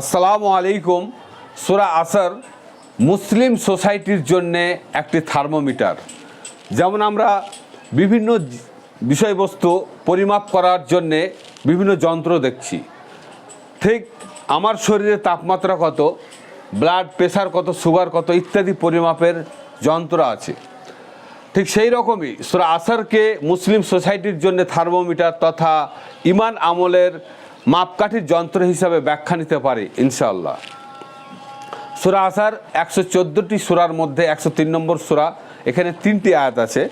আসসালামু আলাইকুম। সুরা আসর মুসলিম সোসাইটির জন্যে একটি থার্মোমিটার। যেমন আমরা বিভিন্ন বিষয়বস্তু পরিমাপ করার জন্যে বিভিন্ন যন্ত্র দেখছি। ঠিক আমার শরীরের তাপমাত্রা কত ব্লাড প্রেশার কত সুগার কত ইত্যাদি পরিমাপের যন্ত্র আছে। ঠিক সেই রকমই সুরা আসারকে মুসলিম সোসাইটির জন্য থার্মোমিটার তথা ইমান আমলের মাপকাঠির যন্ত্র হিসাবে ব্যাখ্যা নিতে পারে, ইনশাআল্লাহ। সুরা আসার একশো চোদ্দোটি সুরার মধ্যে একশো তিন নম্বর সুরা, এখানে তিনটি আয়াত আছে।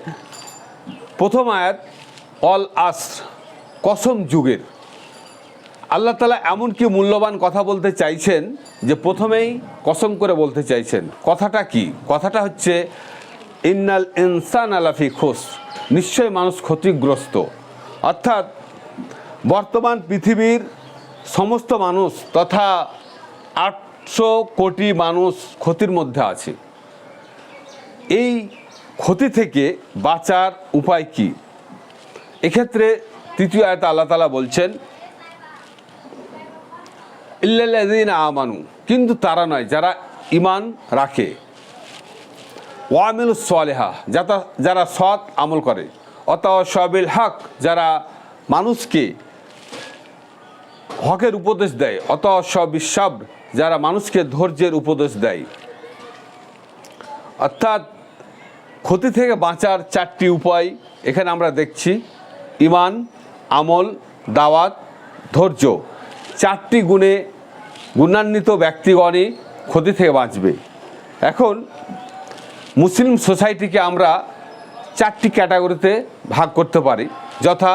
প্রথম আয়াত, অল আস কসম যুগের। আল্লাহ তালা এমন কি মূল্যবান কথা বলতে চাইছেন যে প্রথমেই কসম করে বলতে চাইছেন। কথাটা কি? কথাটা হচ্ছে, ইন্নাল ইনসান আলাফি খোস নিশ্চয় মানুষ ক্ষতিগ্রস্ত। অর্থাৎ বর্তমান পৃথিবীর সমস্ত মানুষ তথা আটশো কোটি মানুষ ক্ষতির মধ্যে আছে। এই ক্ষতি থেকে বাঁচার উপায় কি? এক্ষেত্রে তৃতীয় আয়তা আল্লাহ তালা বলছেন, ইল্লাল্লাযীনা আমানু কিন্তু তারা নয়, যারা ইমান রাখে। ওয়ামিল সলেহা যাতা যারা সৎ আমল করে। অত সবিল হক যারা মানুষকে হকের উপদেশ দেয় অত সবিসব যারা মানুষকে ধৈর্যের উপদেশ দেয়। অর্থাৎ ক্ষতি থেকে বাঁচার চারটি উপায় এখানে আমরা দেখছি। ইমান আমল, দাওয়াত, ধৈর্য। চারটি গুণে গুণান্বিত ব্যক্তিগণই ক্ষতি থেকে বাঁচবে। এখন মুসলিম সোসাইটিকে আমরা চারটি ক্যাটাগরিতে ভাগ করতে পারি, যথা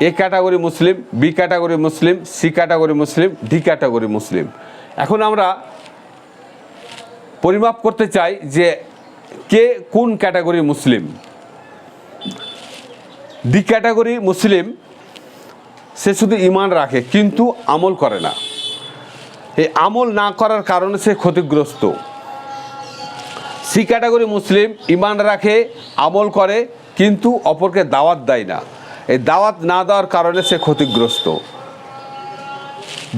এ ক্যাটাগরি মুসলিম বি ক্যাটাগরি মুসলিম সি ক্যাটাগরি মুসলিম ডি ক্যাটাগরি মুসলিম এখন আমরা পরিমাপ করতে চাই যে কে কোন ক্যাটাগরি মুসলিম ডি ক্যাটাগরি মুসলিম সে শুধু ইমান রাখে, কিন্তু আমল করে না। এই আমল না করার কারণে সে ক্ষতিগ্রস্ত। সি ক্যাটাগরি মুসলিম ইমান রাখে, আমল করে, কিন্তু অপরকে দাওয়াত দেয় না। এই দাওয়াত না দেওয়ার কারণে সে ক্ষতিগ্রস্ত।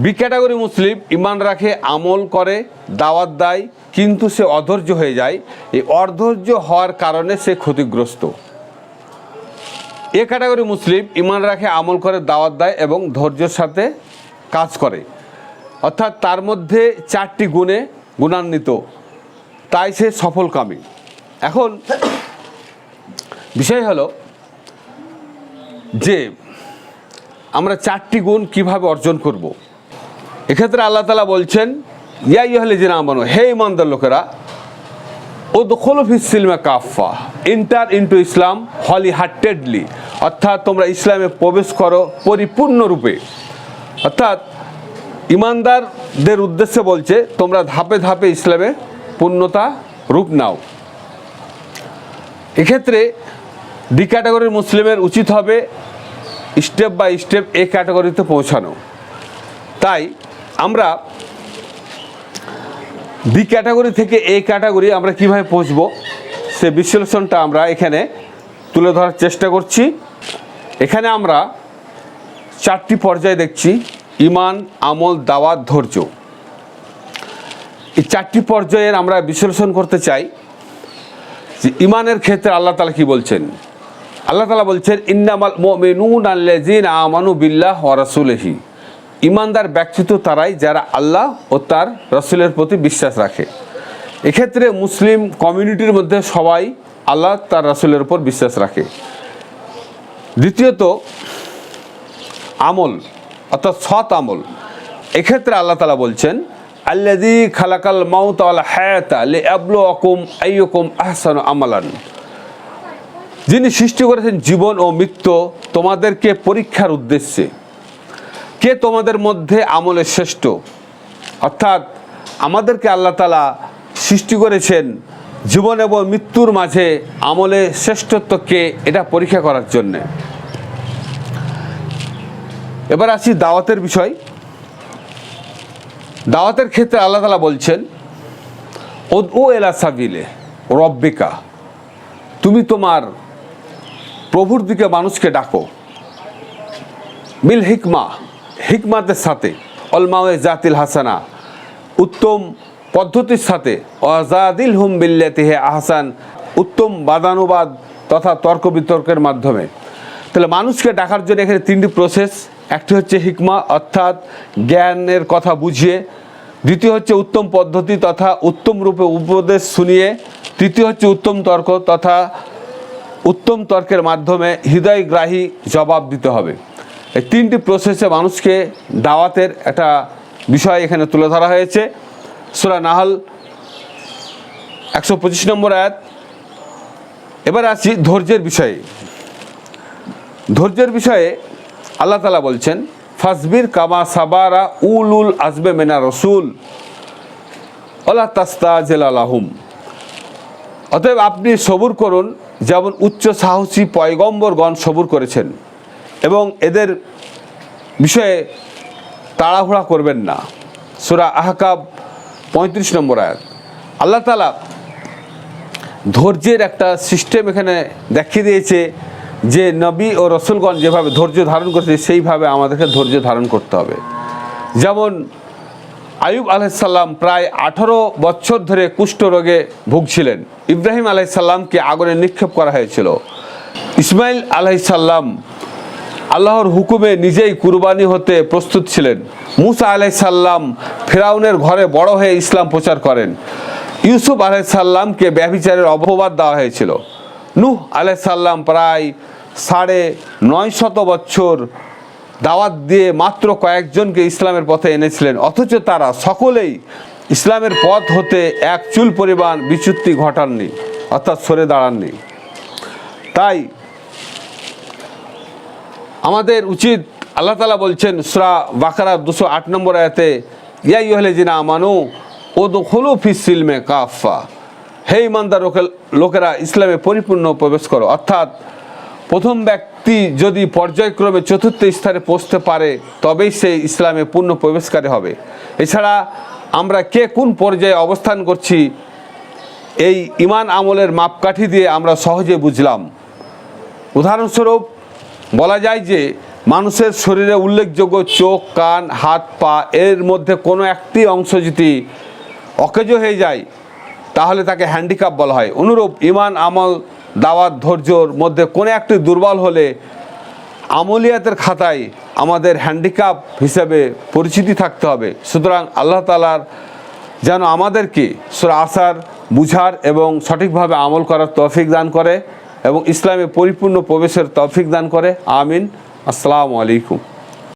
বি ক্যাটাগরি মুসলিম, ইমান রাখে, আমল করে, দাওয়াত দেয়, কিন্তু সে অধৈর্য হয়ে যায়। এই অধৈর্য হওয়ার কারণে সে ক্ষতিগ্রস্ত। এ ক্যাটাগরি মুসলিম, ইমান রাখে, আমল করে, দাওয়াত দেয় এবং ধৈর্যের সাথে কাজ করে। অর্থাৎ তার মধ্যে চারটি গুণে গুণান্বিত। তাই সে সফলকামী। এখন বিষয় হলো যে আমরা চারটি গুণ কীভাবে অর্জন করব। এক্ষেত্রে আল্লাহ তালা বলছেন হলে যে আমানো, হে ইমানদার লোকেরা ও দখল ফিসিলমে কাফা ইন্টার ইন্টু ইসলাম হলি হার্টেডলি অর্থাৎ তোমরা ইসলামে প্রবেশ করো পরিপূর্ণরূপে। অর্থাৎ ইমানদারদের উদ্দেশ্যে বলছে, তোমরা ধাপে ধাপে ইসলামে পূর্ণতা রূপ নাও। এক্ষেত্রে ডি ক্যাটাগরির মুসলিমের উচিত হবে স্টেপ বাই স্টেপ এ ক্যাটাগরিতে পৌঁছানো। তাই আমরা বি ক্যাটাগরি থেকে এ ক্যাটাগরি আমরা কীভাবে পৌঁছবো, সে বিশ্লেষণটা আমরা এখানে তুলে ধরার চেষ্টা করছি। এখানে আমরা চারটি পর্যায়ে দেখছি, ইমান, আমল, দাওয়াত, ধৈর্য। এই চারটি পর্যায়ের আমরা বিশ্লেষণ করতে চাই যে ইমানের ক্ষেত্রে আল্লাহ তালা কি বলছেন? আল্লাহ তালা বলছেন, ইন্নামাল মোমেনুন আল্লাজিন আমানু বিল্লাহ রাসুলহি। ইমানদার ব্যক্তিত্ব তারাই যারা আল্লাহ ও তার রসুলের প্রতি বিশ্বাস রাখে। এক্ষেত্রে মুসলিম কমিউনিটির মধ্যে সবাই আল্লাহ, তার রসুলের উপর বিশ্বাস রাখে। দ্বিতীয়ত, আমল, অর্থাৎ সৎ আমল। এক্ষেত্রে আল্লাহ তালা বলছেন আল্লাদি খালাকাল মাউত আল হায়াতা আবলো অকুম আইয়কুম আহসান আমালান। যিনি সৃষ্টি করেছেন জীবন ও মৃত্যু, তোমাদেরকে পরীক্ষার উদ্দেশ্যে। কে তোমাদের মধ্যে আমলে শ্রেষ্ঠ? অর্থাৎ আমাদেরকে আল্লাহ তালা সৃষ্টি করেছেন জীবন এবং মৃত্যুর মাঝে আমলে শ্রেষ্ঠত্বকে এটা পরীক্ষা করার জন্যে। এবার আসি দাওয়াতের বিষয়। দাওয়াতের ক্ষেত্রে আল্লাহ তালা বলছেন ও এলা সাবিলে, রব্বিকা, তুমি তোমার প্রভুর দিকে মানুষকে ডাকো। বিল হিকমা, হিকমাতের সাথে, অলমাওয়ে জাতিল হাসানা, উত্তম পদ্ধতির সাথে, অজাদিল হুম বিল্লাতিহে আহসান, উত্তম বাদানুবাদ তথা তর্ক বিতর্কের মাধ্যমে। তাহলে মানুষকে ডাকার জন্য এখানে তিনটি প্রসেস একটি হচ্ছে হিকমা, অর্থাৎ জ্ঞানের কথা বুঝিয়ে। দ্বিতীয় হচ্ছে উত্তম পদ্ধতি তথা উত্তম রূপে উপদেশ শুনিয়ে। তৃতীয় হচ্ছে উত্তম তর্ক তথা উত্তম তর্কের মাধ্যমে হৃদয়গ্রাহী জবাব দিতে হবে। এই তিনটি প্রসেসে মানুষকে দাওয়াতের একটা বিষয় এখানে তুলে ধরা হয়েছে। সুরা নাহল একশো পঁচিশ নম্বর আয়াত। এবার আসি ধৈর্যের বিষয়ে। ধৈর্যের বিষয়ে আল্লাহ তালা বলছেন, ফাসবির কামা সাবারা উল উল আসবে মেনা রসুল ওলা তাস্তা জেলালাহুম অতএব আপনি সবুর করুন যেমন উচ্চ সাহসী পয়গম্বরগণ সবুর করেছেন এবং এদের বিষয়ে তাড়াহুড়া করবেন না। সুরা আহকাব পঁয়ত্রিশ নম্বর আয়াত। আল্লাহ তালা ধৈর্যের একটা সিস্টেম এখানে দেখিয়ে দিয়েছে যে নবী ও রসুলগণ যেভাবে ধৈর্য ধারণ করেছে, সেইভাবে আমাদেরকে ধৈর্য ধারণ করতে হবে। যেমন আয়ুব আলাইসাল্লাম প্রায় আঠারো বছর ধরে কুষ্ঠ রোগে ভুগছিলেন। ইব্রাহিম আলাইসাল্লামকে আগুনে নিক্ষেপ করা হয়েছিল। ইসমাইল আলাইসাল্লাম আল্লাহর হুকুমে নিজেই কুরবানি হতে প্রস্তুত ছিলেন। মুসা আলাইসাল্লাম ফেরাউনের ঘরে বড় হয়ে ইসলাম প্রচার করেন। ইউসুফ আলাইসাল্লামকে ব্যভিচারের অপবাদ দেওয়া হয়েছিল। নূহ আলাইসাল্লাম প্রায় সাড়ে নয় শত বছর দাওয়াত দিয়ে মাত্র কয়েকজনকে ইসলামের পথে এনেছিলেন। অথচ তারা সকলেই ইসলামের পথ হতে এক চুল পরিমাণ বিচ্যুতি ঘটাননি, অর্থাৎ সরে দাঁড়াননি। তাই আমাদের উচিত, আল্লাহ তালা বলছেন সুরা বাকারা দুশো আট নম্বর আয়াতে ইয়াই হলে জিনা আমানু ও তো হলু ফিসিলমে কাফা হে ইমানদার লোকে- লোকেরা, ইসলামে পরিপূর্ণ প্রবেশ করো। অর্থাৎ প্রথম ব্যক্তি যদি পর্যায়ক্রমে চতুর্থ স্থানে পৌঁছতে পারে, তবেই সে ইসলামে পূর্ণ প্রবেশকারী হবে। এছাড়া আমরা কে কোন পর্যায়ে অবস্থান করছি, এই ইমান আমলের মাপকাঠি দিয়ে আমরা সহজে বুঝলাম। উদাহরণস্বরূপ, বলা যায় যে মানুষের শরীরে উল্লেখযোগ্য চোখ, কান, হাত, পা, এর মধ্যে কোনো একটি অংশ যদি অকেজ হয়ে যায়, তাহলে তাকে হ্যান্ডিক্যাপ বলা হয়। অনুরূপ, ইমান আমল দাওয়াত ধৈর্যর মধ্যে কোনো একটি দুর্বল হলে আমলিয়াতের খাতায় আমাদের হ্যান্ডিক্যাপ হিসেবে পরিচিতি থাকতে হবে। সুতরাং আল্লাহ তালার যেন আমাদেরকে সুরা আসার বুঝার এবং সঠিকভাবে আমল করার তৌফিক দান করে এবং ইসলামে পরিপূর্ণ প্রবেশের তৌফিক দান করে। আমিন। আসসালামু আলাইকুম।